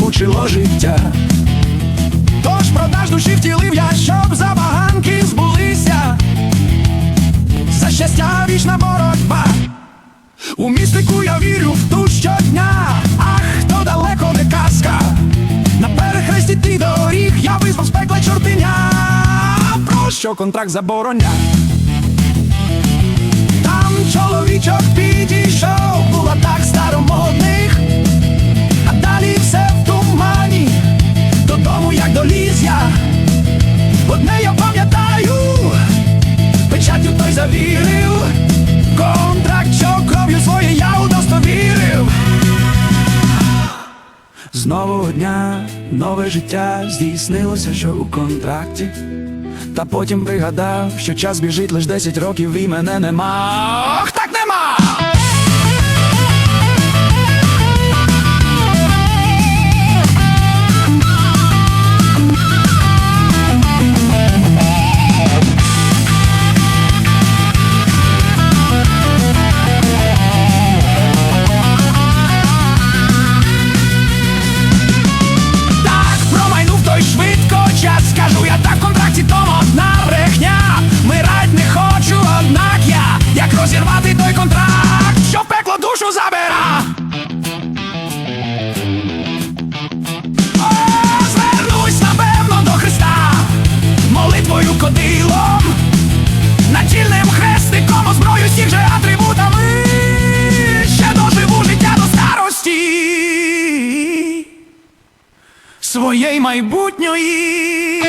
навчило життя. Тож продаж душі втілив я, щоб забаганки збулися. За щастя вічна боротьба. У містику я вірю в ту щодня, ах, то далеко не казка. На перехресті ти доріг я визвав з пекла чортиня. Про що контракт забороня? Завірив, контракт, що кров'ю своє я удостовірив. З нового дня нове життя здійснилося, що у контракті. Та потім пригадав, що час біжить лиш 10 років і мене нема. Своєї майбутньої.